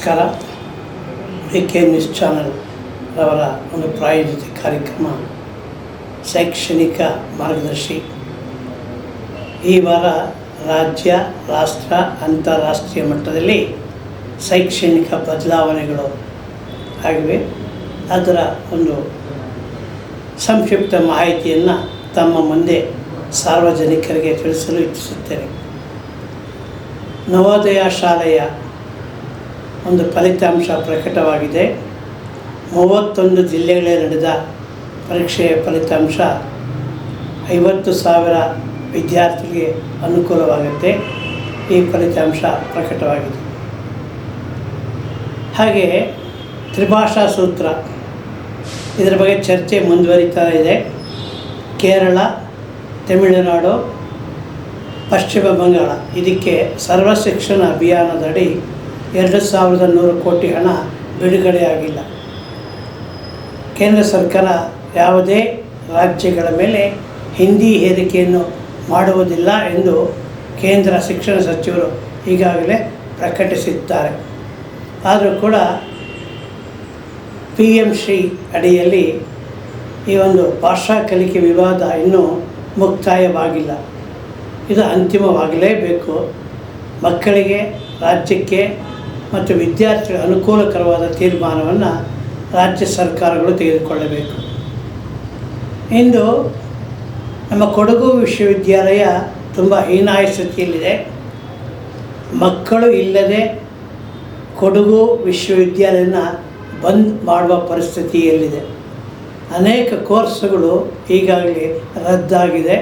ನಮಸ್ಕಾರ. V K news channel ಅವರ ಒಂದು ಪ್ರಾಯೋಜಿತ ಕಾರ್ಯಕ್ರಮ, ಶೈಕ್ಷಣಿಕ ಮಾರ್ಗದರ್ಶಿ. ಈ ವಾರ ರಾಜ್ಯ, ರಾಷ್ಟ್ರ, ಅಂತಾರಾಷ್ಟ್ರೀಯ ಮಟ್ಟದಲ್ಲಿ ಶೈಕ್ಷಣಿಕ ಬದಲಾವಣೆಗಳು ಆಗಿವೆ. ಅದರ ಒಂದು ಸಂಕ್ಷಿಪ್ತ ಮಾಹಿತಿಯನ್ನು ತಮ್ಮ ಮುಂದೆ ಸಾರ್ವಜನಿಕರಿಗೆ ತಿಳಿಸಲು ಇಚ್ಛಿಸುತ್ತೇನೆ. ನವೋದಯ ಶಾಲೆಯ ಒಂದು ಫಲಿತಾಂಶ ಪ್ರಕಟವಾಗಿದೆ. ಮೂವತ್ತೊಂದು ಜಿಲ್ಲೆಗಳೇ ನಡೆದ ಪರೀಕ್ಷೆಯ ಫಲಿತಾಂಶ ಐವತ್ತು ಸಾವಿರ ವಿದ್ಯಾರ್ಥಿಗೆ ಅನುಕೂಲವಾಗುತ್ತೆ. ಈ ಫಲಿತಾಂಶ ಪ್ರಕಟವಾಗಿದೆ. ಹಾಗೆ ತ್ರಿಭಾಷಾ ಸೂತ್ರ. ಇದರ ಬಗ್ಗೆ ಚರ್ಚೆ ಮುಂದುವರಿತಾ ಇದೆ. ಕೇರಳ, ತಮಿಳುನಾಡು, ಪಶ್ಚಿಮ ಬಂಗಾಳ. ಇದಕ್ಕೆ ಸರ್ವ ಶಿಕ್ಷಣ ಅಭಿಯಾನದಡಿ ಎರಡು ಸಾವಿರದ ನೂರು ಕೋಟಿ ಹಣ ಬಿಡುಗಡೆಯಾಗಿಲ್ಲ. ಕೇಂದ್ರ ಸರ್ಕಾರ ಯಾವುದೇ ರಾಜ್ಯಗಳ ಮೇಲೆ ಹಿಂದಿ ಹೇರಿಕೆಯನ್ನು ಮಾಡುವುದಿಲ್ಲ ಎಂದು ಕೇಂದ್ರ ಶಿಕ್ಷಣ ಸಚಿವರು ಈಗಾಗಲೇ ಪ್ರಕಟಿಸಿದ್ದಾರೆ. ಆದರೂ ಕೂಡ ಪಿ ಎಂ ಶ್ರೀ ಅಡಿಯಲ್ಲಿ ಈ ಒಂದು ಭಾಷಾ ಕಲಿಕೆ ವಿವಾದ ಇನ್ನೂ ಮುಕ್ತಾಯವಾಗಿಲ್ಲ. ಇದು ಅಂತಿಮವಾಗಲೇಬೇಕು ಮಕ್ಕಳಿಗೆ ರಾಜ್ಯಕ್ಕೆ ಮತ್ತು ವಿದ್ಯಾರ್ಥಿಗಳ ಅನುಕೂಲಕರವಾದ ತೀರ್ಮಾನವನ್ನು ರಾಜ್ಯ ಸರ್ಕಾರಗಳು ತೆಗೆದುಕೊಳ್ಳಬೇಕು. ಇಂದು ನಮ್ಮ ಕೊಡಗು ವಿಶ್ವವಿದ್ಯಾಲಯ ತುಂಬ ಹೀನಾಯ ಸ್ಥಿತಿಯಲ್ಲಿದೆ. ಮಕ್ಕಳು ಇಲ್ಲದೆ ಕೊಡಗು ವಿಶ್ವವಿದ್ಯಾಲಯನ ಬಂದ್ ಮಾಡುವ ಪರಿಸ್ಥಿತಿಯಲ್ಲಿದೆ. ಅನೇಕ ಕೋರ್ಸ್ಗಳು ಈಗಾಗಲೇ ರದ್ದಾಗಿದೆ.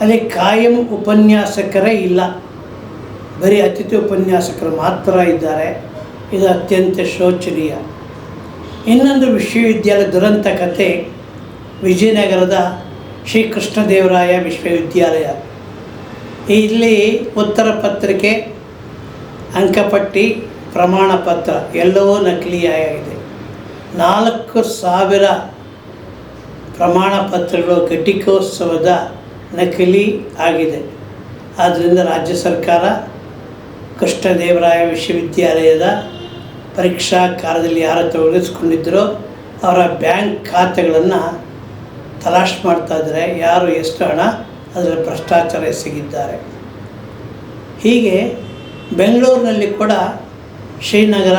ಅಲ್ಲಿ ಕಾಯಂ ಉಪನ್ಯಾಸಕರೇ ಇಲ್ಲ. ಬರೀ ಅತಿಥಿ ಉಪನ್ಯಾಸಕರು ಮಾತ್ರ ಇದ್ದಾರೆ. ಇದು ಅತ್ಯಂತ ಶೋಚನೀಯ. ಇನ್ನೊಂದು ವಿಶ್ವವಿದ್ಯಾಲಯ ದುರಂತ ಕಥೆ ವಿಜಯನಗರದ ಶ್ರೀ ಕೃಷ್ಣದೇವರಾಯ ವಿಶ್ವವಿದ್ಯಾಲಯ. ಇಲ್ಲಿ ಉತ್ತರ ಪತ್ರಿಕೆ, ಅಂಕಪಟ್ಟಿ, ಪ್ರಮಾಣ ಪತ್ರ ಎಲ್ಲವೂ ನಕಲಿಯಾಗಿದೆ. ನಾಲ್ಕು ಸಾವಿರ ಪ್ರಮಾಣ ಪತ್ರಗಳು ಘಟಿಕೋತ್ಸವದ ನಕಲಿ ಆಗಿದೆ. ಆದ್ದರಿಂದ ರಾಜ್ಯ ಸರ್ಕಾರ ಕೃಷ್ಣದೇವರಾಯ ವಿಶ್ವವಿದ್ಯಾಲಯದ ಪರೀಕ್ಷಾ ಕಾಲದಲ್ಲಿ ಯಾರು ತೊಡಗಿಸ್ಕೊಂಡಿದ್ದರೋ ಅವರ ಬ್ಯಾಂಕ್ ಖಾತೆಗಳನ್ನು ತಲಾಶ್ ಮಾಡ್ತಾ ಇದ್ದಾರೆ. ಯಾರು, ಎಷ್ಟು ಹಣ? ಅದರ ಭ್ರಷ್ಟಾಚಾರ ಎಸಗಿದ್ದಾರೆ. ಹೀಗೆ ಬೆಂಗಳೂರಿನಲ್ಲಿ ಕೂಡ ಶ್ರೀನಗರ,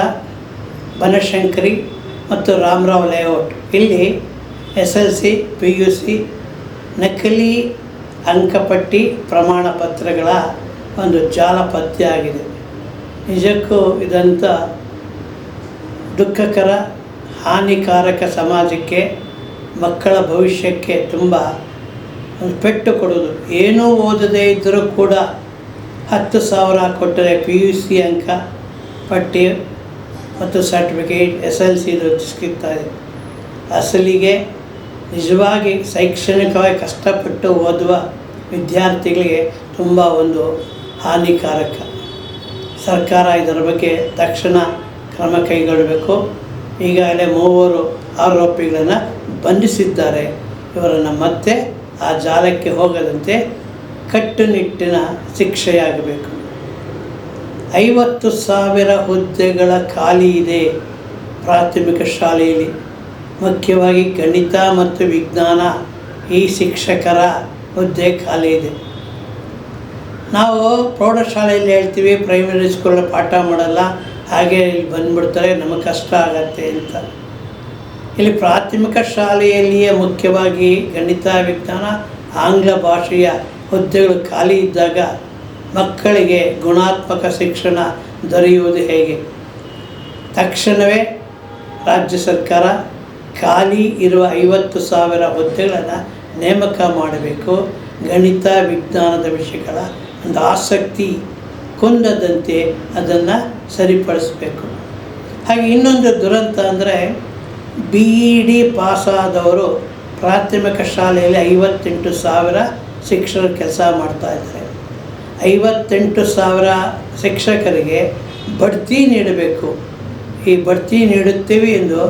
ಬನಶಂಕರಿ ಮತ್ತು ರಾಮರಾವ್ ಲೇಔಟ್. ಇಲ್ಲಿ S L C, P U C, ನಕಲಿ ಅಂಕಪಟ್ಟಿ ಪ್ರಮಾಣ ಪತ್ರಗಳ ಒಂದು ಜಾಲ ಪತ್ತೆ ಆಗಿದೆ. ನಿಜಕ್ಕೂ ಇದಂಥ ದುಃಖಕರ, ಹಾನಿಕಾರಕ ಸಮಾಜಕ್ಕೆ, ಮಕ್ಕಳ ಭವಿಷ್ಯಕ್ಕೆ ತುಂಬ ಪೆಟ್ಟು ಕೊಡೋದು ಏನೂ ಓದದೇ ಇದ್ದರೂ ಕೂಡ ಹತ್ತು ಸಾವಿರ ಕೊಟ್ಟರೆ ಪಿ ಯು ಸಿ ಅಂಕ ಪಟ್ಟಿ ಮತ್ತು ಸರ್ಟಿಫಿಕೇಟ್, ಎಸ್ ಎಲ್ ಸಿ ಇದೆ. ಅಸಲಿಗೆ ನಿಜವಾಗಿ ಶೈಕ್ಷಣಿಕವಾಗಿ ಕಷ್ಟಪಟ್ಟು ಓದುವ ವಿದ್ಯಾರ್ಥಿಗಳಿಗೆ ತುಂಬ ಒಂದು ಹಾನಿಕಾರಕ. ಸರ್ಕಾರ ಇದರ ಬಗ್ಗೆ ತಕ್ಷಣ ಕ್ರಮ ಕೈಗೊಳ್ಳಬೇಕು. ಈಗಾಗಲೇ ಮೂವರು ಆರೋಪಿಗಳನ್ನು ಬಂಧಿಸಿದ್ದಾರೆ. ಇವರನ್ನು ಮತ್ತೆ ಆ ಜಾಲಕ್ಕೆ ಹೋಗದಂತೆ ಕಟ್ಟುನಿಟ್ಟಿನ ಶಿಕ್ಷೆಯಾಗಬೇಕು. ಐವತ್ತು ಸಾವಿರ ಹುದ್ದೆಗಳ ಖಾಲಿ ಇದೆ ಪ್ರಾಥಮಿಕ ಶಾಲೆಯಲ್ಲಿ. ಮುಖ್ಯವಾಗಿ ಗಣಿತ ಮತ್ತು ವಿಜ್ಞಾನ ಈ ಶಿಕ್ಷಕರ ಹುದ್ದೆ ಖಾಲಿ ಇದೆ. ನಾವು ಪ್ರೌಢಶಾಲೆಯಲ್ಲಿ ಹೇಳ್ತೀವಿ ಪ್ರೈಮರಿ ಸ್ಕೂಲ್ ಪಾಠ ಮಾಡಲ್ಲ, ಹಾಗೆ ಇಲ್ಲಿ ಬಂದ್ಬಿಡ್ತಾರೆ, ನಮಗೆ ಕಷ್ಟ ಆಗತ್ತೆ ಅಂತ. ಇಲ್ಲಿ ಪ್ರಾಥಮಿಕ ಶಾಲೆಯಲ್ಲಿಯೇ ಮುಖ್ಯವಾಗಿ ಗಣಿತ, ವಿಜ್ಞಾನ, ಆಂಗ್ಲ ಭಾಷೆಯ ಹುದ್ದೆಗಳು ಖಾಲಿ ಇದ್ದಾಗ ಮಕ್ಕಳಿಗೆ ಗುಣಾತ್ಮಕ ಶಿಕ್ಷಣ ದೊರೆಯುವುದು ಹೇಗೆ? ತಕ್ಷಣವೇ ರಾಜ್ಯ ಸರ್ಕಾರ ಖಾಲಿ ಇರುವ ಐವತ್ತು ಸಾವಿರ ಹುದ್ದೆಗಳನ್ನು ನೇಮಕ ಮಾಡಬೇಕು. ಗಣಿತ, ವಿಜ್ಞಾನದ ವಿಷಯಗಳ ಒಂದು ಆಸಕ್ತಿ ಕುಂದದಂತೆ ಅದನ್ನು ಸರಿಪಡಿಸಬೇಕು. ಹಾಗೆ ಇನ್ನೊಂದು ದುರಂತ ಅಂದರೆ ಬಿ ಇ ಡಿ ಪಾಸಾದವರು ಪ್ರಾಥಮಿಕ ಶಾಲೆಯಲ್ಲಿ ಐವತ್ತೆಂಟು ಸಾವಿರ ಶಿಕ್ಷಕರು ಕೆಲಸ ಮಾಡ್ತಾಯಿದ್ದಾರೆ ಐವತ್ತೆಂಟು ಸಾವಿರ ಶಿಕ್ಷಕರಿಗೆ ಬಡ್ತಿ ನೀಡಬೇಕು. ಈ ಬಡ್ತಿ ನೀಡುತ್ತೇವೆ ಎಂದು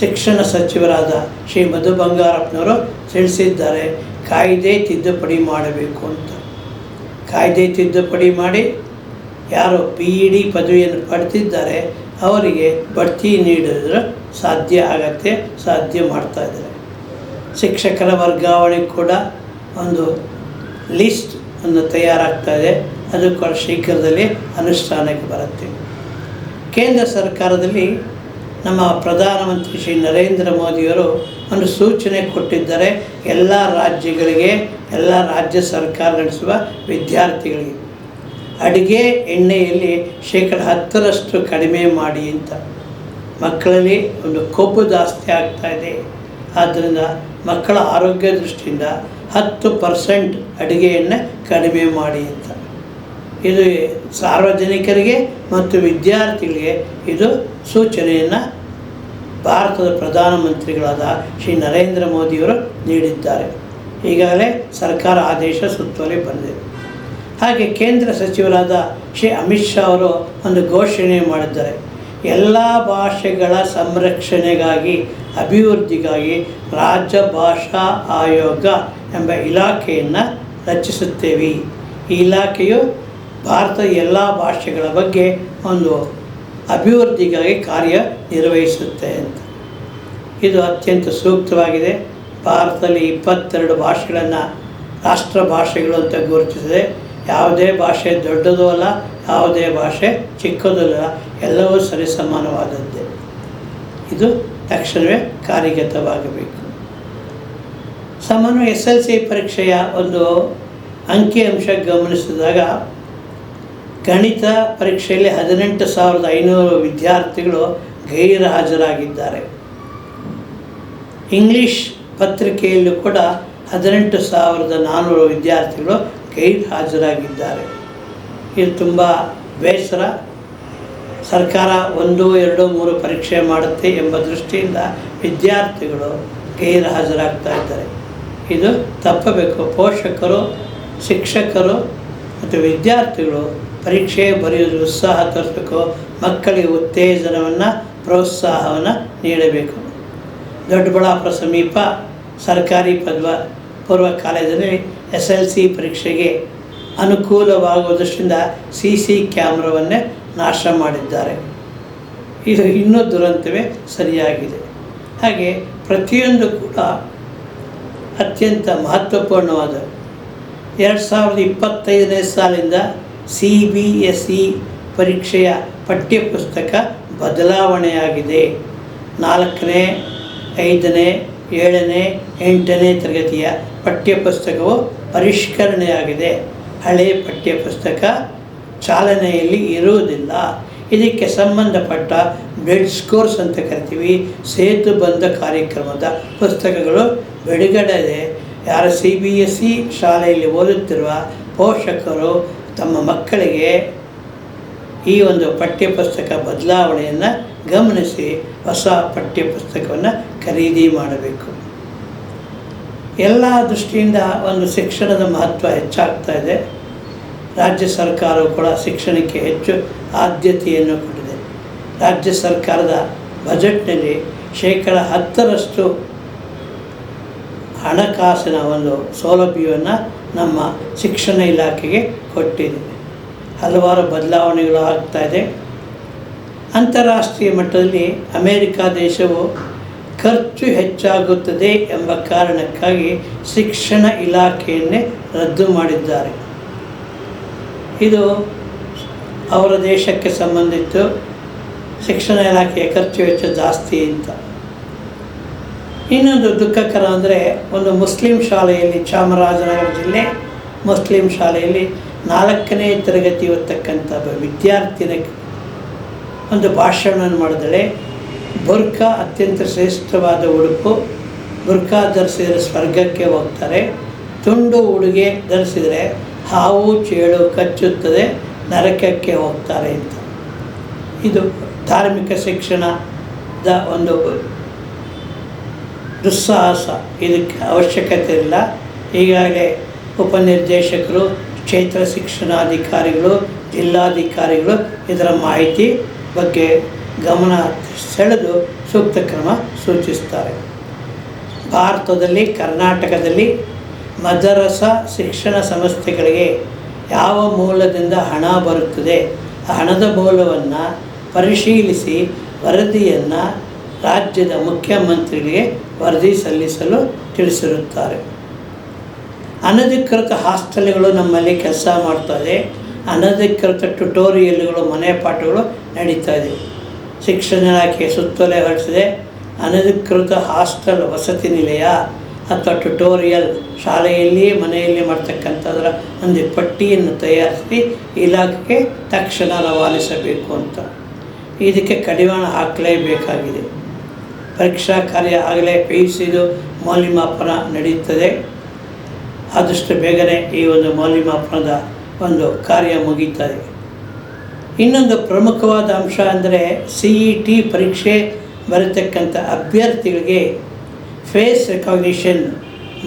ಶಿಕ್ಷಣ ಸಚಿವರಾದ ಶ್ರೀ ಮಧು ಬಂಗಾರಪ್ಪನವರು ತಿಳಿಸಿದ್ದಾರೆ. ಕಾಯ್ದೆ ತಿದ್ದುಪಡಿ ಮಾಡಬೇಕು ಅಂತ. ಕಾಯ್ದೆ ತಿದ್ದುಪಡಿ ಮಾಡಿ ಯಾರು ಪಿ ಇ ಡಿ ಪದವಿಯನ್ನು ಪಡೆದಿದ್ದಾರೆ, ಅವರಿಗೆ ಬಡ್ತಿ ನೀಡಿದ್ರೆ ಸಾಧ್ಯ ಆಗತ್ತೆ, ಸಾಧ್ಯ ಮಾಡ್ತಾ ಇದ್ದಾರೆ. ಶಿಕ್ಷಕರ ವರ್ಗಾವಣೆ ಕೂಡ ಒಂದು ಲಿಸ್ಟ್ ಒಂದು ತಯಾರಾಗ್ತಾ ಇದೆ. ಅದು ಕೂಡ ಶೀಘ್ರದಲ್ಲಿ ಅನುಷ್ಠಾನಕ್ಕೆ ಬರುತ್ತೆ. ಕೇಂದ್ರ ಸರ್ಕಾರದಲ್ಲಿ ನಮ್ಮ ಪ್ರಧಾನಮಂತ್ರಿ ಶ್ರೀ ನರೇಂದ್ರ ಮೋದಿಯವರು ಒಂದು ಸೂಚನೆ ಕೊಟ್ಟಿದ್ದಾರೆ ಎಲ್ಲ ರಾಜ್ಯಗಳಿಗೆ, ಎಲ್ಲ ರಾಜ್ಯ ಸರ್ಕಾರ ನಡೆಸುವ ವಿದ್ಯಾರ್ಥಿಗಳಿಗೆ. ಅಡುಗೆ ಎಣ್ಣೆಯಲ್ಲಿ ಶೇಕಡ ಹತ್ತರಷ್ಟು ಕಡಿಮೆ ಮಾಡಿ ಅಂತ. ಮಕ್ಕಳಲ್ಲಿ ಒಂದು ಕೊಬ್ಬು ಜಾಸ್ತಿ ಆಗ್ತಾ ಇದೆ. ಆದ್ದರಿಂದ ಮಕ್ಕಳ ಆರೋಗ್ಯ ದೃಷ್ಟಿಯಿಂದ ಹತ್ತು ಪರ್ಸೆಂಟ್ ಅಡುಗೆಯನ್ನು ಕಡಿಮೆ ಮಾಡಿ ಅಂತ. ಇದು ಸಾರ್ವಜನಿಕರಿಗೆ ಮತ್ತು ವಿದ್ಯಾರ್ಥಿಗಳಿಗೆ ಇದು ಸೂಚನೆಯನ್ನು ಭಾರತದ ಪ್ರಧಾನಮಂತ್ರಿಗಳಾದ ಶ್ರೀ ನರೇಂದ್ರ ಮೋದಿಯವರು ನೀಡಿದ್ದಾರೆ. ಈಗಾಗಲೇ ಸರ್ಕಾರ ಆದೇಶ ಸುತ್ತೋಲೆ ಬಂದಿದೆ. ಹಾಗೆ ಕೇಂದ್ರ ಸಚಿವರಾದ ಶ್ರೀ ಅಮಿತ್ ಶಾ ಅವರು ಒಂದು ಘೋಷಣೆ ಮಾಡಿದ್ದಾರೆ. ಎಲ್ಲ ಭಾಷೆಗಳ ಸಂರಕ್ಷಣೆಗಾಗಿ, ಅಭಿವೃದ್ಧಿಗಾಗಿ ರಾಜ್ಯ ಭಾಷಾ ಆಯೋಗ ಎಂಬ ಇಲಾಖೆಯನ್ನು ರಚಿಸುತ್ತೇವೆ. ಈ ಇಲಾಖೆಯು ಭಾರತದ ಎಲ್ಲ ಭಾಷೆಗಳ ಬಗ್ಗೆ ಒಂದು ಅಭಿವೃದ್ಧಿಗಾಗಿ ಕಾರ್ಯ ನಿರ್ವಹಿಸುತ್ತೆ ಅಂತ. ಇದು ಅತ್ಯಂತ ಸೂಕ್ತವಾಗಿದೆ. ಭಾರತದಲ್ಲಿ ಇಪ್ಪತ್ತೆರಡು ಭಾಷೆಗಳನ್ನು ರಾಷ್ಟ್ರ ಭಾಷೆಗಳು ಅಂತ ಗುರುತಿಸಿದೆ. ಯಾವುದೇ ಭಾಷೆ ದೊಡ್ಡದೂ ಅಲ್ಲ, ಯಾವುದೇ ಭಾಷೆ ಚಿಕ್ಕದೂ ಅಲ್ಲ, ಎಲ್ಲವೂ ಸರಿಸಮಾನವಾದದ್ದೇ. ಇದು ತಕ್ಷಣವೇ ಕಾರ್ಯಗತವಾಗಬೇಕು. ಸಾಮಾನ್ಯ ಎಸ್ ಎಲ್ ಸಿ ಪರೀಕ್ಷೆಯ ಒಂದು ಅಂಕಿಅಂಶ ಗಮನಿಸಿದಾಗ ಗಣಿತ ಪರೀಕ್ಷೆಯಲ್ಲಿ ಹದಿನೆಂಟು ಸಾವಿರದ ಐನೂರು ವಿದ್ಯಾರ್ಥಿಗಳು ಗೈರು ಹಾಜರಾಗಿದ್ದಾರೆ ಇಂಗ್ಲೀಷ್ ಪತ್ರಿಕೆಯಲ್ಲೂ ಕೂಡ ಹದಿನೆಂಟು ಸಾವಿರದ ನಾನ್ನೂರು ವಿದ್ಯಾರ್ಥಿಗಳು ಗೈರ್ ಹಾಜರಾಗಿದ್ದಾರೆ ಇದು ತುಂಬ ಬೇಸರ. ಸರ್ಕಾರ ಒಂದು, ಎರಡು, ಮೂರು ಪರೀಕ್ಷೆ ಮಾಡುತ್ತೆ ಎಂಬ ದೃಷ್ಟಿಯಿಂದ ವಿದ್ಯಾರ್ಥಿಗಳು ಗೈರ್ ಹಾಜರಾಗ್ತಾ ಇದ್ದಾರೆ. ಇದು ತಪ್ಪಬೇಕು. ಪೋಷಕರು, ಶಿಕ್ಷಕರು ಮತ್ತು ವಿದ್ಯಾರ್ಥಿಗಳು ಪರೀಕ್ಷೆ ಬರೆಯೋದು ಉತ್ಸಾಹ ತರಬೇಕು ಮಕ್ಕಳಿಗೆ ಉತ್ತೇಜನವನ್ನು, ಪ್ರೋತ್ಸಾಹವನ್ನು ನೀಡಬೇಕು. ದೊಡ್ಡಬಳ್ಳಾಪುರ ಸಮೀಪ ಸರ್ಕಾರಿ ಪದವ ಪೂರ್ವ ಕಾಲೇಜಲ್ಲಿ ಎಸ್ ಎಲ್ ಸಿ ಪರೀಕ್ಷೆಗೆ ಅನುಕೂಲವಾಗುವುದರಿಂದ ಸಿ ಸಿ ಕ್ಯಾಮ್ರಾವನ್ನೇ ನಾಶ ಮಾಡಿದ್ದಾರೆ. ಇದು ಇನ್ನೂ ದುರಂತವೇ ಸರಿಯಾಗಿದೆ. ಹಾಗೆ ಪ್ರತಿಯೊಂದು ಕೂಡ ಅತ್ಯಂತ ಮಹತ್ವಪೂರ್ಣವಾದ ಎರಡು ಸಾವಿರದ ಇಪ್ಪತ್ತೈದನೇ ಸಾಲಿಂದ ಸಿ ಬಿ ಎಸ್ ಇ ಪರೀಕ್ಷೆಯ ಪಠ್ಯಪುಸ್ತಕ ಬದಲಾವಣೆಯಾಗಿದೆ. ನಾಲ್ಕನೇ, ಐದನೇ, ಏಳನೇ, ಎಂಟನೇ ತರಗತಿಯ ಪಠ್ಯಪುಸ್ತಕವು ಪರಿಷ್ಕರಣೆಯಾಗಿದೆ. ಹಳೆ ಪಠ್ಯಪುಸ್ತಕ ಚಾಲನೆಯಲ್ಲಿ ಇರುವುದಿಲ್ಲ. ಇದಕ್ಕೆ ಸಂಬಂಧಪಟ್ಟ ಬ್ಲಡ್ ಸ್ಕೋರ್ಸ್ ಅಂತ ಕರಿತೀವಿ. ಸೇತು ಬಂದ ಕಾರ್ಯಕ್ರಮದ ಪುಸ್ತಕಗಳು ಬಿಡುಗಡೆ ಯಾರ ಸಿ ಬಿ ಎಸ್ ಇ ಶಾಲೆಯಲ್ಲಿ ಓದುತ್ತಿರುವ ಪೋಷಕರು ತಮ್ಮ ಮಕ್ಕಳಿಗೆ ಈ ಒಂದು ಪಠ್ಯಪುಸ್ತಕ ಬದಲಾವಣೆಯನ್ನು ಗಮನಿಸಿ ಹೊಸ ಪಠ್ಯಪುಸ್ತಕವನ್ನು ಖರೀದಿ ಮಾಡಬೇಕು. ಎಲ್ಲ ದೃಷ್ಟಿಯಿಂದ ಒಂದು ಶಿಕ್ಷಣದ ಮಹತ್ವ ಹೆಚ್ಚಾಗ್ತಾ ಇದೆ. ರಾಜ್ಯ ಸರ್ಕಾರವು ಕೂಡ ಶಿಕ್ಷಣಕ್ಕೆ ಹೆಚ್ಚು ಆದ್ಯತೆಯನ್ನು ಕೊಟ್ಟಿದೆ. ರಾಜ್ಯ ಸರ್ಕಾರದ ಬಜೆಟ್ನಲ್ಲಿ ಶೇಕಡ ಹತ್ತರಷ್ಟು ಹಣಕಾಸಿನ ಒಂದು ಸೌಲಭ್ಯವನ್ನು ನಮ್ಮ ಶಿಕ್ಷಣ ಇಲಾಖೆಗೆ ಕೊಟ್ಟಿದೆ ಹಲವಾರು ಬದಲಾವಣೆಗಳು ಆಗ್ತಾ ಇದೆ. ಅಂತಾರಾಷ್ಟ್ರೀಯ ಮಟ್ಟದಲ್ಲಿ ಅಮೇರಿಕಾ ದೇಶವು ಖರ್ಚು ಹೆಚ್ಚಾಗುತ್ತದೆ ಎಂಬ ಕಾರಣಕ್ಕಾಗಿ ಶಿಕ್ಷಣ ಇಲಾಖೆಯನ್ನೇ ರದ್ದು ಮಾಡಿದ್ದಾರೆ. ಇದು ಅವರ ದೇಶಕ್ಕೆ ಸಂಬಂಧಿತ್ತು. ಶಿಕ್ಷಣ ಇಲಾಖೆಯ ಖರ್ಚು ವೆಚ್ಚ ಜಾಸ್ತಿ ಅಂತ. ಇನ್ನೊಂದು ದುಃಖಕರ ಅಂದರೆ ಒಂದು ಮುಸ್ಲಿಂ ಶಾಲೆಯಲ್ಲಿ ಚಾಮರಾಜನಗರ ಜಿಲ್ಲೆ, ಮುಸ್ಲಿಂ ಶಾಲೆಯಲ್ಲಿ ನಾಲ್ಕನೇ ತರಗತಿ ಓದ್ತಕ್ಕಂಥ ಒಬ್ಬ ವಿದ್ಯಾರ್ಥಿನ ಒಂದು ಭಾಷಣವನ್ನು ಮಾಡಿದಳೆ. ಬುರ್ಕಾ ಅತ್ಯಂತ ಶ್ರೇಷ್ಠವಾದ ಉಡುಪು. ಬುರ್ಖ ಧರಿಸಿದರೆ ಸ್ವರ್ಗಕ್ಕೆ ಹೋಗ್ತಾರೆ. ತುಂಡು ಉಡುಗೆ ಧರಿಸಿದರೆ ಹಾವು, ಚೇಳು ಕಚ್ಚುತ್ತದೆ, ನರಕಕ್ಕೆ ಹೋಗ್ತಾರೆ ಅಂತ. ಇದು ಧಾರ್ಮಿಕ ಶಿಕ್ಷಣದ ಒಂದು ದುಸ್ಸಾಹಸ. ಇದಕ್ಕೆ ಅವಶ್ಯಕತೆ ಇಲ್ಲ. ಈಗಾಗಲೇ ಉಪನಿರ್ದೇಶಕರು, ಕ್ಷೇತ್ರ ಶಿಕ್ಷಣಾಧಿಕಾರಿಗಳು, ಜಿಲ್ಲಾಧಿಕಾರಿಗಳು ಇದರ ಮಾಹಿತಿ ಬಗ್ಗೆ ಗಮನ ಸೆಳೆದು ಸೂಕ್ತ ಕ್ರಮ ಸೂಚಿಸ್ತಾರೆ ಭಾರತದಲ್ಲಿ, ಕರ್ನಾಟಕದಲ್ಲಿ ಮದರಸ ಶಿಕ್ಷಣ ಸಂಸ್ಥೆಗಳಿಗೆ ಯಾವ ಮೂಲದಿಂದ ಹಣ ಬರುತ್ತದೆ? ಆ ಹಣದ ಮೂಲವನ್ನು ಪರಿಶೀಲಿಸಿ ವರದಿಯನ್ನು ರಾಜ್ಯದ ಮುಖ್ಯಮಂತ್ರಿಗೆ ವರದಿ ಸಲ್ಲಿಸಲು ತಿಳಿಸಿರುತ್ತಾರೆ. ಅನಧಿಕೃತ ಹಾಸ್ಟೆಲ್ಗಳು ನಮ್ಮಲ್ಲಿ ಕೆಲಸ ಮಾಡ್ತಾಯಿದೆ ಅನಧಿಕೃತ ಟ್ಯುಟೋರಿಯಲ್ಗಳು, ಮನೆ ಪಾಠಗಳು ನಡೀತಾ ಇದೆ. ಶಿಕ್ಷಣ ಇಲಾಖೆ ಸುತ್ತೋಲೆ ಹೊರಡಿಸಿದೆ. ಅನಧಿಕೃತ ಹಾಸ್ಟೆಲ್ ವಸತಿ ನಿಲಯ ಅಥವಾ ಟ್ಯುಟೋರಿಯಲ್ ಶಾಲೆಯಲ್ಲಿ, ಮನೆಯಲ್ಲಿ ಮಾಡ್ತಕ್ಕಂಥದ್ರ ಒಂದು ಪಟ್ಟಿಯನ್ನು ತಯಾರಿಸಿ ಇಲಾಖೆಗೆ ತಕ್ಷಣ ರವಾನಿಸಬೇಕು ಅಂತ. ಇದಕ್ಕೆ ಕಡಿವಾಣ ಹಾಕಲೇಬೇಕಾಗಿದೆ. ಪರೀಕ್ಷಾ ಕಾರ್ಯ ಆಗಲೇ ಪಿ ಯು ಸಿದು ಮೌಲ್ಯಮಾಪನ ನಡೆಯುತ್ತದೆ. ಆದಷ್ಟು ಬೇಗನೆ ಈ ಒಂದು ಮೌಲ್ಯಮಾಪನದ ಒಂದು ಕಾರ್ಯ ಮುಗೀತದೆ ಇನ್ನೊಂದು ಪ್ರಮುಖವಾದ ಅಂಶ ಅಂದರೆ ಸಿ ಇ ಟಿ ಪರೀಕ್ಷೆ ಬರತಕ್ಕಂಥ ಅಭ್ಯರ್ಥಿಗಳಿಗೆ ಫೇಸ್ ರೆಕಾಗ್ನಿಷನ್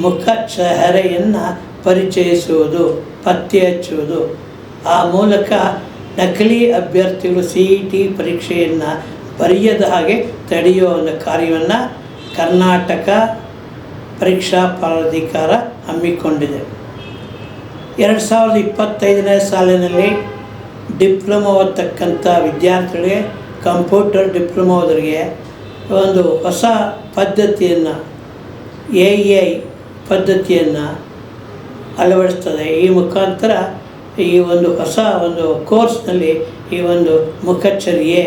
ಮುಖ ಚಹರೆಯನ್ನು ಪರಿಚಯಿಸುವುದು, ಪತ್ತೆ ಹಚ್ಚುವುದು. ಆ ಮೂಲಕ ನಕಲಿ ಅಭ್ಯರ್ಥಿಗಳು ಸಿ ಇ ಟಿ ಪರೀಕ್ಷೆಯನ್ನು ಬರೆಯದ ಹಾಗೆ ತಡೆಯುವ ಒಂದು ಕಾರ್ಯವನ್ನು ಕರ್ನಾಟಕ ಪರೀಕ್ಷಾ ಪ್ರಾಧಿಕಾರ ಹಮ್ಮಿಕೊಂಡಿದೆ. ಎರಡು ಸಾವಿರದ ಇಪ್ಪತ್ತೈದನೇ ಸಾಲಿನಲ್ಲಿ ಡಿಪ್ಲೊಮಾ ಓದ್ತಕ್ಕಂಥ ವಿದ್ಯಾರ್ಥಿಗಳಿಗೆ ಕಂಪ್ಯೂಟರ್ ಡಿಪ್ಲೊಮಾ ಓದರಿಗೆ ಒಂದು ಹೊಸ ಪದ್ಧತಿಯನ್ನು, ಎ ಐ ಪದ್ಧತಿಯನ್ನು ಅಳವಡಿಸ್ತದೆ. ಈ ಮುಖಾಂತರ ಈ ಒಂದು ಹೊಸ ಒಂದು ಕೋರ್ಸ್ನಲ್ಲಿ ಈ ಒಂದು ಮುಖಚರ್ಯೆ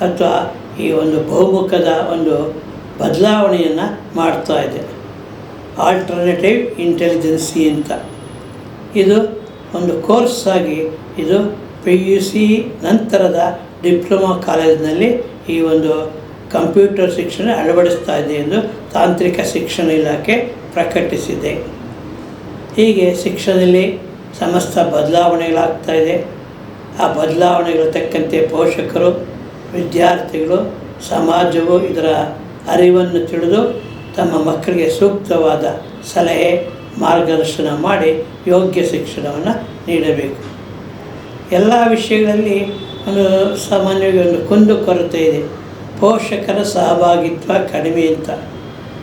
ಅಥವಾ ಈ ಒಂದು ಬಹುಮುಖದ ಒಂದು ಬದಲಾವಣೆಯನ್ನು ಮಾಡ್ತಾ ಇದೆ. ಆಲ್ಟರ್ನೇಟಿವ್ ಇಂಟೆಲಿಜೆನ್ಸಿ ಅಂತ. ಇದು ಒಂದು ಕೋರ್ಸ್ ಆಗಿ ಇದು ಪಿ ಯು ಸಿ ನಂತರದ ಡಿಪ್ಲೊಮಾ ಕಾಲೇಜಿನಲ್ಲಿ ಈ ಒಂದು ಕಂಪ್ಯೂಟರ್ ಶಿಕ್ಷಣ ಅಳವಡಿಸ್ತಾ ಇದೆ ಎಂದು ತಾಂತ್ರಿಕ ಶಿಕ್ಷಣ ಇಲಾಖೆ ಪ್ರಕಟಿಸಿದೆ. ಹೀಗೆ ಶಿಕ್ಷಣದಲ್ಲಿ ಸಮಸ್ತ ಬದಲಾವಣೆಗಳಾಗ್ತಾ ಇದೆ. ಆ ಬದಲಾವಣೆಗಳ ತಕ್ಕಂತೆ ಪೋಷಕರು ವಿದ್ಯಾರ್ಥಿಗಳು ಸಮಾಜವು ಇದರ ಅರಿವನ್ನು ತಿಳಿದು ತಮ್ಮ ಮಕ್ಕಳಿಗೆ ಸೂಕ್ತವಾದ ಸಲಹೆ, ಮಾರ್ಗದರ್ಶನ ಮಾಡಿ ಯೋಗ್ಯ ಶಿಕ್ಷಣವನ್ನು ನೀಡಬೇಕು. ಎಲ್ಲ ವಿಷಯಗಳಲ್ಲಿ ಒಂದು ಸಾಮಾನ್ಯವಾಗಿ ಒಂದು ಕುಂದು ಕೊರತೆ ಇದೆ. ಪೋಷಕರ ಸಹಭಾಗಿತ್ವ ಕಡಿಮೆ ಅಂತ.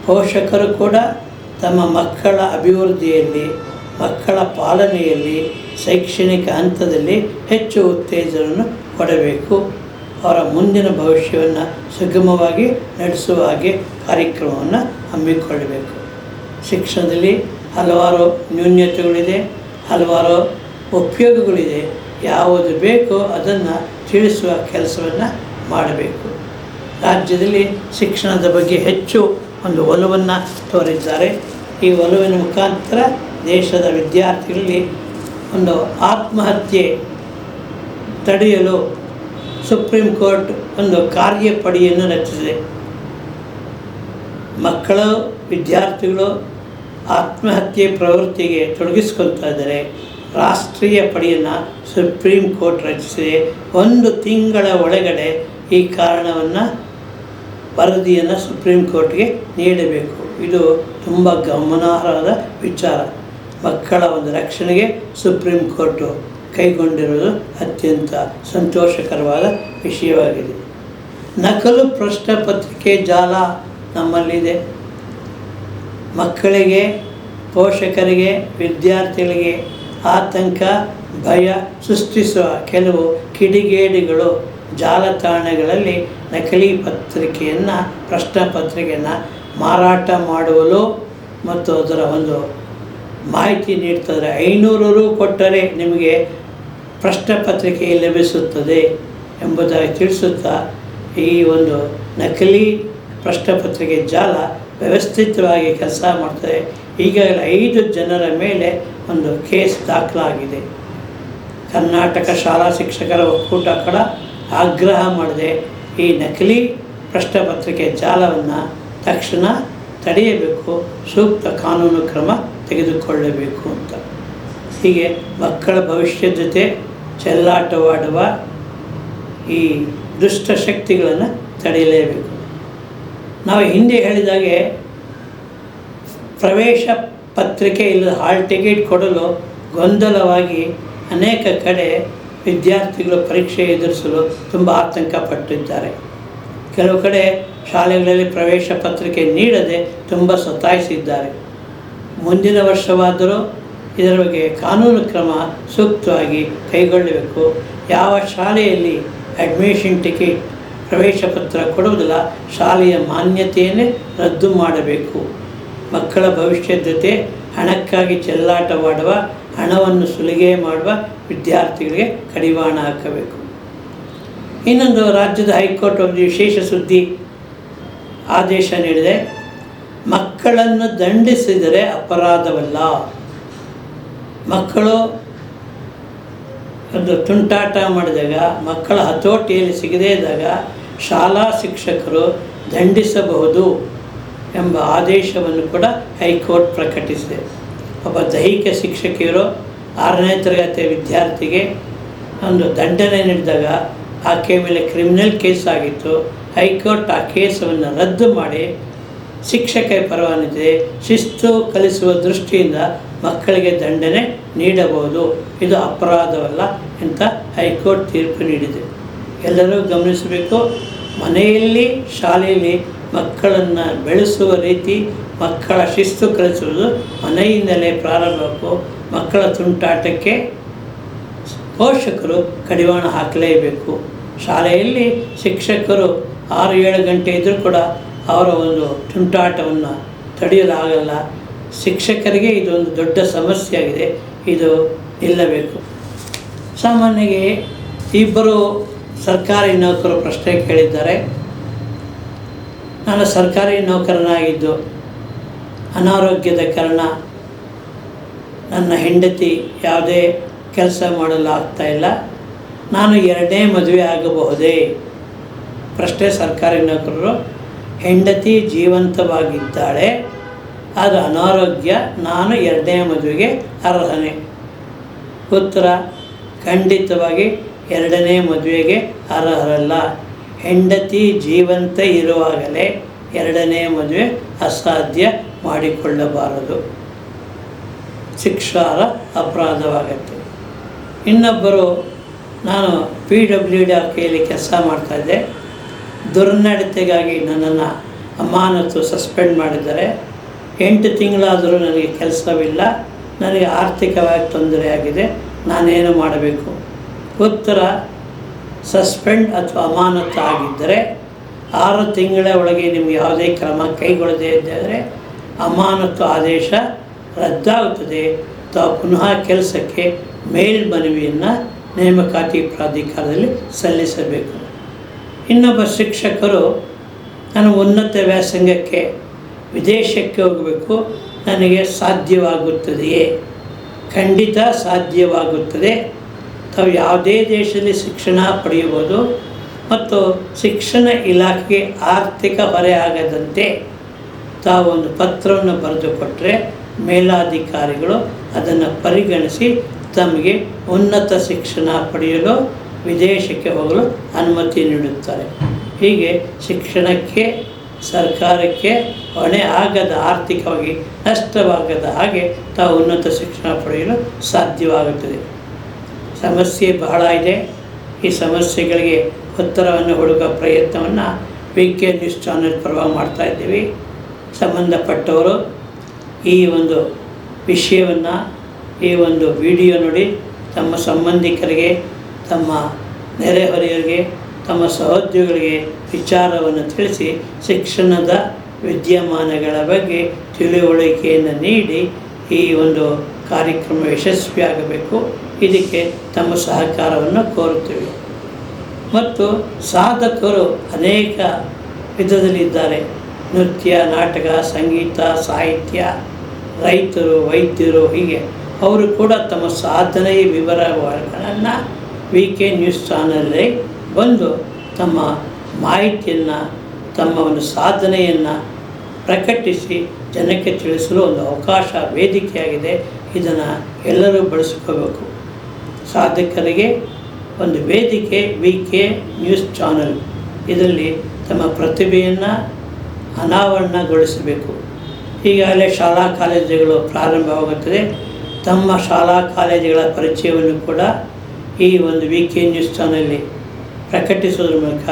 ಪೋಷಕರು ಕೂಡ ತಮ್ಮ ಮಕ್ಕಳ ಅಭಿವೃದ್ಧಿಯಲ್ಲಿ, ಮಕ್ಕಳ ಪಾಲನೆಯಲ್ಲಿ, ಶೈಕ್ಷಣಿಕ ಹಂತದಲ್ಲಿ ಹೆಚ್ಚು ಉತ್ತೇಜನವನ್ನು ಕೊಡಬೇಕು. ಅವರ ಮುಂದಿನ ಭವಿಷ್ಯವನ್ನು ಸುಗಮವಾಗಿ ನಡೆಸುವ ಹಾಗೆ ಕಾರ್ಯಕ್ರಮವನ್ನು ಹಮ್ಮಿಕೊಳ್ಳಬೇಕು. ಶಿಕ್ಷಣದಲ್ಲಿ ಹಲವಾರು ನ್ಯೂನ್ಯತೆಗಳಿದೆ ಹಲವಾರು ಉಪಯೋಗಗಳಿದೆ. ಯಾವುದು ಬೇಕೋ ಅದನ್ನು ತಿಳಿಸುವ ಕೆಲಸವನ್ನು ಮಾಡಬೇಕು. ರಾಜ್ಯದಲ್ಲಿ ಶಿಕ್ಷಣದ ಬಗ್ಗೆ ಹೆಚ್ಚು ಒಂದು ಒಲವನ್ನು ತೋರಿದ್ದಾರೆ. ಈ ಒಲವಿನ ಮುಖಾಂತರ ದೇಶದ ವಿದ್ಯಾರ್ಥಿಗಳಲ್ಲಿ ಒಂದು ಆತ್ಮಹತ್ಯೆ ತಡೆಯಲು ಸುಪ್ರೀಂ ಕೋರ್ಟ್ ಒಂದು ಕಾರ್ಯಪಡೆಯನ್ನು ರಚಿಸಿದೆ. ಮಕ್ಕಳು, ವಿದ್ಯಾರ್ಥಿಗಳು ಆತ್ಮಹತ್ಯೆ ಪ್ರವೃತ್ತಿಗೆ ತೊಡಗಿಸ್ಕೊಳ್ತಾ ಇದ್ದಾರೆ. ರಾಷ್ಟ್ರೀಯ ಪಡೆಯನ್ನು ಸುಪ್ರೀಂ ಕೋರ್ಟ್ ರಚಿಸಿದೆ. ಒಂದು ತಿಂಗಳ ಒಳಗಡೆ ಈ ಕಾರಣವನ್ನು ವರದಿಯನ್ನು ಸುಪ್ರೀಂ ಕೋರ್ಟ್ಗೆ ನೀಡಬೇಕು. ಇದು ತುಂಬ ಗಮನಾರ್ಹವಾದ ವಿಚಾರ. ಮಕ್ಕಳ ಒಂದು ರಕ್ಷಣೆಗೆ ಸುಪ್ರೀಂ ಕೋರ್ಟು ಕೈಗೊಂಡಿರುವುದು ಅತ್ಯಂತ ಸಂತೋಷಕರವಾದ ವಿಷಯವಾಗಿದೆ. ನಕಲು ಪ್ರಶ್ನೆ ಪತ್ರಿಕೆ ಜಾಲ ನಮ್ಮಲ್ಲಿದೆ. ಮಕ್ಕಳಿಗೆ, ಪೋಷಕರಿಗೆ, ವಿದ್ಯಾರ್ಥಿಗಳಿಗೆ ಆತಂಕ, ಭಯ ಸೃಷ್ಟಿಸುವ ಕೆಲವು ಕಿಡಿಗೇಡಿಗಳು ಜಾಲತಾಣಗಳಲ್ಲಿ ನಕಲಿ ಪತ್ರಿಕೆಯನ್ನು ಪ್ರಶ್ನೆ ಪತ್ರಿಕೆಯನ್ನು ಮಾರಾಟ ಮಾಡುವಲು ಮತ್ತು ಅದರ ಒಂದು ಮಾಹಿತಿ ನೀಡ್ತಾರೆ ಐನೂರು ರು ಕೊಟ್ಟರೆ ನಿಮಗೆ ಪ್ರಶ್ನೆ ಪತ್ರಿಕೆ ಲಭಿಸುತ್ತದೆ ಎಂಬುದಾಗಿ ತಿಳಿಸುತ್ತಾ ಈ ಒಂದು ನಕಲಿ ಪ್ರಶ್ನೆ ಪತ್ರಿಕೆ ಜಾಲ ವ್ಯವಸ್ಥಿತವಾಗಿ ಕೆಲಸ ಮಾಡ್ತದೆ. ಈಗಾಗಲೇ ಐದು ಜನರ ಮೇಲೆ ಒಂದು ಕೇಸ್ ದಾಖಲಾಗಿದೆ. ಕರ್ನಾಟಕ ಶಾಲಾ ಶಿಕ್ಷಕರ ಒಕ್ಕೂಟ ಕೂಡ ಆಗ್ರಹ ಮಾಡಿದೆ ಈ ನಕಲಿ ಪ್ರಶ್ನೆ ಪತ್ರಿಕೆ ಜಾಲವನ್ನು ತಕ್ಷಣ ತಡೆಯಬೇಕು, ಸೂಕ್ತ ಕಾನೂನು ಕ್ರಮ ತೆಗೆದುಕೊಳ್ಳಬೇಕು ಅಂತ. ಹೀಗೆ ಮಕ್ಕಳ ಭವಿಷ್ಯದ ಜೊತೆ ಚೆಲ್ಲಾಟವಾಡುವ ಈ ದುಷ್ಟ ಶಕ್ತಿಗಳನ್ನು ತಡೆಯಲೇಬೇಕು. ನಾವು ಹಿಂದೆ ಹೇಳಿದಾಗೆ ಪ್ರವೇಶ ಪತ್ರಿಕೆ ಇಲ್ಲದ ಹಾಲ್ ಟಿಕೆಟ್ ಕೊಡಲು ಗೊಂದಲವಾಗಿ ಅನೇಕ ಕಡೆ ವಿದ್ಯಾರ್ಥಿಗಳು ಪರೀಕ್ಷೆ ಎದುರಿಸಲು ತುಂಬ ಆತಂಕ ಪಟ್ಟಿದ್ದಾರೆ. ಕೆಲವು ಕಡೆ ಶಾಲೆಗಳಲ್ಲಿ ಪ್ರವೇಶ ಪತ್ರಿಕೆ ನೀಡದೆ ತುಂಬ ಸತಾಯಿಸಿದ್ದಾರೆ. ಮುಂದಿನ ವರ್ಷವಾದರೂ ಇದರ ಬಗ್ಗೆ ಕಾನೂನು ಕ್ರಮ ಸೂಕ್ತವಾಗಿ ಕೈಗೊಳ್ಳಬೇಕು. ಯಾವ ಶಾಲೆಯಲ್ಲಿ ಅಡ್ಮಿಷನ್ ಟಿಕೆಟ್ ಪ್ರವೇಶ ಪತ್ರ ಕೊಡುವುದಿಲ್ಲ, ಶಾಲೆಯ ಮಾನ್ಯತೆಯನ್ನೇ ರದ್ದು ಮಾಡಬೇಕು. ಮಕ್ಕಳ ಭವಿಷ್ಯದ ಜೊತೆ ಹಣಕ್ಕಾಗಿ ಚೆಲ್ಲಾಟವಾಡುವ, ಹಣವನ್ನು ಸುಲಿಗೆ ಮಾಡುವ ವಿದ್ಯಾರ್ಥಿಗಳಿಗೆ ಕಡಿವಾಣ ಹಾಕಬೇಕು. ಇನ್ನೊಂದು, ರಾಜ್ಯದ ಹೈಕೋರ್ಟ್ ಒಂದು ವಿಶೇಷ ಸುದ್ದಿ ಆದೇಶ ನೀಡಿದೆ. ಮಕ್ಕಳನ್ನು ದಂಡಿಸಿದರೆ ಅಪರಾಧವಲ್ಲ. ಮಕ್ಕಳು ಒಂದು ತುಂಟಾಟ ಮಾಡಿದಾಗ, ಮಕ್ಕಳ ಹತೋಟಿಯಲ್ಲಿ ಸಿಗದೇ ಇದ್ದಾಗ ಶಾಲಾ ಶಿಕ್ಷಕರು ದಂಡಿಸಬಹುದು ಎಂಬ ಆದೇಶವನ್ನು ಕೂಡ ಹೈಕೋರ್ಟ್ ಪ್ರಕಟಿಸಿದೆ. ಒಬ್ಬ ದೈಹಿಕ ಶಿಕ್ಷಕಿಯರು ಆರನೇ ತರಗತಿಯ ವಿದ್ಯಾರ್ಥಿಗೆ ಒಂದು ದಂಡನೆ ನೀಡಿದಾಗ ಆಕೆಯ ಮೇಲೆ ಕ್ರಿಮಿನಲ್ ಕೇಸ್ ಆಗಿತ್ತು. ಹೈಕೋರ್ಟ್ ಆ ಕೇಸನ್ನು ರದ್ದು ಮಾಡಿ ಶಿಕ್ಷಕ ಪರವಾನಿದೆ ಶಿಸ್ತು ಕಲಿಸುವ ದೃಷ್ಟಿಯಿಂದ ಮಕ್ಕಳಿಗೆ ದಂಡನೆ ನೀಡಬಹುದು. ಇದು ಅಪರಾಧವಲ್ಲ ಅಂತ ಹೈಕೋರ್ಟ್ ತೀರ್ಪು ನೀಡಿದೆ. ಎಲ್ಲರೂ ಗಮನಿಸಬೇಕು, ಮನೆಯಲ್ಲಿ, ಶಾಲೆಯಲ್ಲಿ ಮಕ್ಕಳನ್ನು ಬೆಳೆಸುವ ರೀತಿ ಮಕ್ಕಳ ಶಿಸ್ತು ಕಲಿಸುವುದು ಮನೆಯಿಂದಲೇ ಪ್ರಾರಂಭಕ್ಕೂ ಮಕ್ಕಳ ತುಂಟಾಟಕ್ಕೆ ಪೋಷಕರು ಕಡಿವಾಣ ಹಾಕಲೇಬೇಕು. ಶಾಲೆಯಲ್ಲಿ ಶಿಕ್ಷಕರು ಆರು ಏಳು ಗಂಟೆ ಇದ್ದರೂ ಕೂಡ ಅವರ ಒಂದು ತುಂಟಾಟವನ್ನು ತಡೆಯಲಾಗಲ್ಲ. ಶಿಕ್ಷಕರಿಗೆ ಇದೊಂದು ದೊಡ್ಡ ಸಮಸ್ಯೆಯಾಗಿದೆ. ಇದು ನಿಲ್ಲಬೇಕು. ಸಾಮಾನ್ಯವಾಗಿ ಇಬ್ಬರು ಸರ್ಕಾರಿ ನೌಕರರು ಪ್ರಶ್ನೆ ಕೇಳಿದ್ದಾರೆ. ನಾನು ಸರ್ಕಾರಿ ನೌಕರನಾಗಿದ್ದು ಅನಾರೋಗ್ಯದ ಕಾರಣ ನನ್ನ ಹೆಂಡತಿ ಯಾವುದೇ ಕೆಲಸ ಮಾಡಲು ಆಗ್ತಾ ಇಲ್ಲ. ನಾನು ಎರಡನೇ ಮದುವೆ ಆಗಬಹುದೇ? ಪ್ರಶ್ನೆ ಸರ್ಕಾರಿ ನೌಕರರು ಹೆಂಡತಿ ಜೀವಂತವಾಗಿದ್ದಾಳೆ, ಅದು ಅನಾರೋಗ್ಯ, ನಾನು ಎರಡನೇ ಮದುವೆಗೆ ಅರ್ಹನೆ. ಉತ್ತರ, ಖಂಡಿತವಾಗಿ ಎರಡನೇ ಮದುವೆಗೆ ಅರ್ಹರಲ್ಲ. ಹೆಂಡತಿ ಜೀವಂತ ಇರುವಾಗಲೇ ಎರಡನೇ ಮದುವೆ ಅಸಾಧ್ಯ ಮಾಡಿಕೊಳ್ಳಬಾರದು. ಶಿಕ್ಷಾರ ಅಪರಾಧವಾಗುತ್ತೆ. ಇನ್ನೊಬ್ಬರು, ನಾನು ಪಿ ಡಬ್ಲ್ಯೂ ಡಿ ಕೈಯಲ್ಲಿ ಕೆಲಸ ಮಾಡ್ತಾಯಿದ್ದೆ ದುರ್ನಡತೆಗಾಗಿ ನನ್ನನ್ನು ಅಮಾನತು ಸಸ್ಪೆಂಡ್ ಮಾಡಿದ್ದಾರೆ. ಎಂಟು ತಿಂಗಳಾದರೂ ನನಗೆ ಕೆಲಸವಿಲ್ಲ. ನನಗೆ ಆರ್ಥಿಕವಾಗಿ ತೊಂದರೆಯಾಗಿದೆ ನಾನೇನು ಮಾಡಬೇಕು? ಉತ್ತರ ಸಸ್ಪೆಂಡ್ ಅಥವಾ ಅಮಾನತು ಆಗಿದ್ದರೆ, ಆರು ತಿಂಗಳ ಒಳಗೆ ನಿಮ್ಗೆ ಯಾವುದೇ ಕ್ರಮ ಕೈಗೊಳ್ಳದೇ ಇದ್ದರೆ ಅಮಾನತು ಆದೇಶ ರದ್ದಾಗುತ್ತದೆ. ಅಥವಾ ಪುನಃ ಕೆಲಸಕ್ಕೆ ಮೇಲ್ಮನವಿಯನ್ನು ನೇಮಕಾತಿ ಪ್ರಾಧಿಕಾರದಲ್ಲಿ ಸಲ್ಲಿಸಬೇಕು. ಇನ್ನೊಬ್ಬ ಶಿಕ್ಷಕರು, ನಾನು ಉನ್ನತ ವ್ಯಾಸಂಗಕ್ಕೆ, ವಿದೇಶಕ್ಕೆ ಹೋಗಬೇಕು, ನನಗೆ ಸಾಧ್ಯವಾಗುತ್ತದೆಯೇ? ಖಂಡಿತ ಸಾಧ್ಯವಾಗುತ್ತದೆ. ತಾವು ಯಾವುದೇ ದೇಶದಲ್ಲಿ ಶಿಕ್ಷಣ ಪಡೆಯಬಹುದು, ಮತ್ತು ಶಿಕ್ಷಣ ಇಲಾಖೆಗೆ ಆರ್ಥಿಕ ಹೊರೆ ಆಗದಂತೆ ತಾವೊಂದು ಪತ್ರವನ್ನು ಬರೆದುಕೊಟ್ಟರೆ ಮೇಲಾಧಿಕಾರಿಗಳು ಅದನ್ನು ಪರಿಗಣಿಸಿ ತಮಗೆ ಉನ್ನತ ಶಿಕ್ಷಣ ಪಡೆಯಲು ವಿದೇಶಕ್ಕೆ ಹೋಗಲು ಅನುಮತಿ ನೀಡುತ್ತಾರೆ. ಹೀಗೆ ಶಿಕ್ಷಣಕ್ಕೆ, ಸರ್ಕಾರಕ್ಕೆ ಹೊಣೆ ಆಗದ ಆರ್ಥಿಕವಾಗಿ ನಷ್ಟವಾಗದ ಹಾಗೆ ತಾವು ಉನ್ನತ ಶಿಕ್ಷಣ ಪಡೆಯಲು ಸಾಧ್ಯವಾಗುತ್ತದೆ. ಸಮಸ್ಯೆ ಬಹಳ ಇದೆ. ಈ ಸಮಸ್ಯೆಗಳಿಗೆ ಉತ್ತರವನ್ನು ಹುಡುಕುವ ಪ್ರಯತ್ನವನ್ನು ವಿ ಕೆ ನ್ಯೂಸ್ ಚಾನೆಲ್ ಪರವಾಗಿ ಮಾಡ್ತಾ ಇದ್ದೀವಿ. ಸಂಬಂಧಪಟ್ಟವರು ಈ ಒಂದು ವಿಷಯವನ್ನು, ಈ ಒಂದು ವಿಡಿಯೋ ನೋಡಿ, ತಮ್ಮ ಸಂಬಂಧಿಕರಿಗೆ ತಮ್ಮ ನೆರೆಹೊರೆಯರಿಗೆ ತಮ್ಮ ಸಹೋದ್ಯೋಗಿಗಳಿಗೆ ವಿಚಾರವನ್ನು ತಿಳಿಸಿ ಶಿಕ್ಷಣದ ವಿದ್ಯಮಾನಗಳ ಬಗ್ಗೆ ತಿಳುವಳಿಕೆಯನ್ನು ನೀಡಿ ಈ ಒಂದು ಕಾರ್ಯಕ್ರಮ ಯಶಸ್ವಿಯಾಗಬೇಕು. ಇದಕ್ಕೆ ತಮ್ಮ ಸಹಕಾರವನ್ನು ಕೋರುತ್ತೇವೆ. ಮತ್ತು ಸಾಧಕರು ಅನೇಕ ವಿಧದಲ್ಲಿದ್ದಾರೆ. ನೃತ್ಯ, ನಾಟಕ, ಸಂಗೀತ, ಸಾಹಿತ್ಯ, ರೈತರು, ವೈದ್ಯರು ಹೀಗೆ. ಅವರು ಕೂಡ ತಮ್ಮ ಸಾಧನೆಯ ವಿವರಗಳನ್ನು ವಿ ಕೆ ನ್ಯೂಸ್ ಚಾನಲಲ್ಲಿ ಬಂದು ತಮ್ಮ ಮಾಹಿತಿಯನ್ನು, ತಮ್ಮ ಒಂದು ಸಾಧನೆಯನ್ನು ಪ್ರಕಟಿಸಿ ಜನಕ್ಕೆ ತಿಳಿಸಲು ಒಂದು ಅವಕಾಶ, ವೇದಿಕೆಯಾಗಿದೆ. ಇದನ್ನು ಎಲ್ಲರೂ ಬಳಸ್ಕೋಬೇಕು ಸಾಧಕರಿಗೆ ಒಂದು ವೇದಿಕೆ ವಿ ಕೆ ನ್ಯೂಸ್ ಚಾನಲ್. ಇದರಲ್ಲಿ ತಮ್ಮ ಪ್ರತಿಭೆಯನ್ನು ಅನಾವರಣಗೊಳಿಸಬೇಕು. ಈಗಾಗಲೇ ಶಾಲಾ ಕಾಲೇಜುಗಳು ಪ್ರಾರಂಭವಾಗುತ್ತದೆ. ತಮ್ಮ ಶಾಲಾ ಕಾಲೇಜುಗಳ ಪರಿಚಯವನ್ನು ಕೂಡ ಈ ಒಂದು ವಿ ಕೆ ನ್ಯೂಸ್ ಚಾನಲ್ಲಿ ಪ್ರಕಟಿಸೋದ್ರ ಮೂಲಕ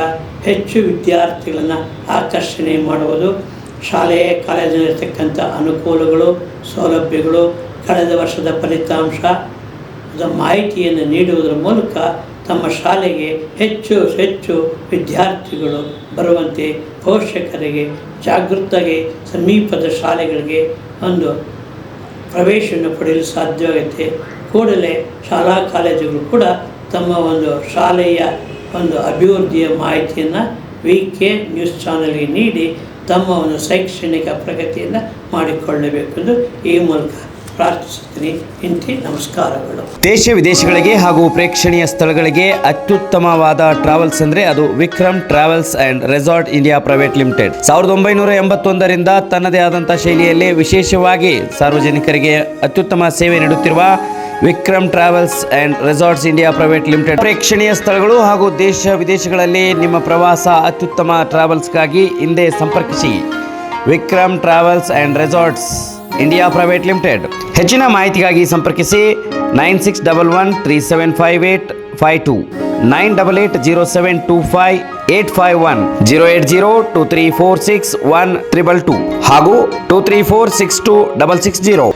ಹೆಚ್ಚು ವಿದ್ಯಾರ್ಥಿಗಳನ್ನು ಆಕರ್ಷಣೆ ಮಾಡುವುದು. ಶಾಲೆಯ ಕಾಲೇಜಿನಲ್ಲಿರ್ತಕ್ಕಂಥ ಅನುಕೂಲಗಳು, ಸೌಲಭ್ಯಗಳು, ಕಳೆದ ವರ್ಷದ ಫಲಿತಾಂಶ ಮಾಹಿತಿಯನ್ನು ನೀಡುವುದರ ಮೂಲಕ ತಮ್ಮ ಶಾಲೆಗೆ ಹೆಚ್ಚು ಹೆಚ್ಚು ವಿದ್ಯಾರ್ಥಿಗಳು ಬರುವಂತೆ ಪೋಷಕರಿಗೆ ಜಾಗೃತಗೆ ಸಮೀಪದ ಶಾಲೆಗಳಿಗೆ ಒಂದು ಪ್ರವೇಶವನ್ನು ಪಡೆಯಲು ಸಾಧ್ಯವಾಗುತ್ತೆ. ಕೂಡಲೇ ಶಾಲಾ ಕಾಲೇಜುಗಳು ಕೂಡ ತಮ್ಮ ಒಂದು ಶಾಲೆಯ ಒಂದು ಅಭಿವೃದ್ಧಿಯ ಮಾಹಿತಿಯನ್ನು ವಿ ಕೆ ನ್ಯೂಸ್ ಚಾನಲ್ಗೆ ನೀಡಿ ತಮ್ಮ ಒಂದು ಶೈಕ್ಷಣಿಕ ಪ್ರಗತಿಯನ್ನು ಮಾಡಿಕೊಳ್ಳಬೇಕೆಂದು ಈ ಮೂಲಕ ಪ್ರಾರ್ಥಿಸುತ್ತೀನಿ. ಇಂತಿ ನಮಸ್ಕಾರಗಳು. ದೇಶ ವಿದೇಶಗಳಿಗೆ ಹಾಗೂ ಪ್ರೇಕ್ಷಣೀಯ ಸ್ಥಳಗಳಿಗೆ ಅತ್ಯುತ್ತಮವಾದ ಟ್ರಾವೆಲ್ಸ್ ಅಂದ್ರೆ ಅದು Vikram travels and resort India private limited. ಸಾವಿರದ ಒಂಬೈನೂರ ಎಂಬತ್ತೊಂದರಿಂದ ತನ್ನದೇ ಆದಂಥ ಶೈಲಿಯಲ್ಲಿ ವಿಶೇಷವಾಗಿ ಸಾರ್ವಜನಿಕರಿಗೆ ಅತ್ಯುತ್ತಮ ಸೇವೆ ನೀಡುತ್ತಿರುವ Vikram travels and resorts India private limited. ಪ್ರೇಕ್ಷಣೀಯ ಸ್ಥಳಗಳು ಹಾಗೂ ದೇಶ ವಿದೇಶಗಳಲ್ಲಿ ನಿಮ್ಮ ಪ್ರವಾಸ ಅತ್ಯುತ್ತಮ ಟ್ರಾವೆಲ್ಸ್ಗಾಗಿ ಹಿಂದೆ ಸಂಪರ್ಕಿಸಿ. Vikram travels and resorts India private limited. ಹೆಚ್ಚಿನ ಮಾಹಿತಿಗಾಗಿ ಸಂಪರ್ಕಿಸಿ nine six double one three seven five eight five two, nine double eight zero seven two five eight five one zero eight zero two three four six one triple two ಹಾಗೂ two three four six two double six zero.